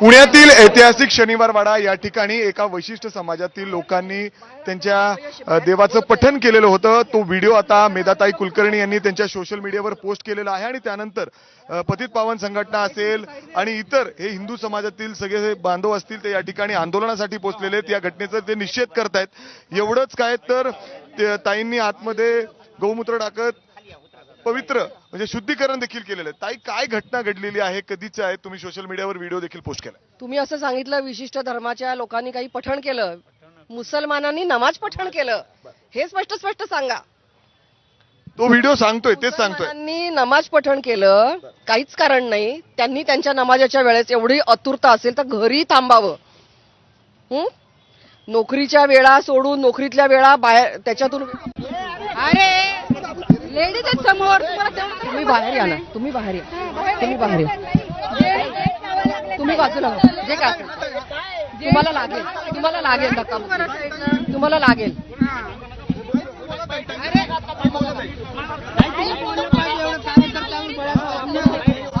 पुण्यातील ऐतिहासिक शनिवारवाडा या ठिकाणी एका वैशिष्ट्य समाजातील लोकांनी त्यांच्या देवाचं पठण केलेलं होतं. तो व्हिडिओ आता मेधाताई कुलकर्णी यांनी त्यांच्या सोशल मीडियावर पोस्ट केलेला आहे आणि त्यानंतर पतित पावन संघटना असेल आणि इतर हे हिंदू समाजातील सगळे बांधव असतील ते या ठिकाणी आंदोलनासाठी पोहोचलेले आहेत. या घटनेचा ते निषेध करतायत. एवढंच काय तर ते- ताईंनी आतमध्ये गौमूत्र टाकत पवित्र म्हणजे शुद्धीकरण देखील केलेलं आहे. ताई काय घटना घडलेली आहे कधीची आहे? तुम्ही सोशल मीडियावर व्हिडिओ देखील पोस्ट केला तुम्ही असं सांगितलं विशिष्ट धर्माच्या लोकांनी काही पठण केलं. मुसलमानांनी नमाज पठण केलं. हे स्पष्ट स्पष्ट सांगा. तो व्हिडिओ सांगतोय तेच सांगतोय. मुसलमानांनी नमाज पठण केलं काहीच कारण नाही. त्यांनी त्यांच्या नमाजाच्या वेळेस एवढी अतुरता असेल तर घरी थांबावं. हं? नोकरीच्या वेळा सोडून नोकरीतल्या वेळा बाहेर त्याच्यातून अरे! लेडीज समोर. तुम्ही बाहेर या ना. तुम्ही बाहेर या. तुम्ही बाहेर या. तुम्ही बाजूला. जे काय. तुम्हाला लागेल. तुम्हाला लागेल. धक्का तुम्हाला लागेल.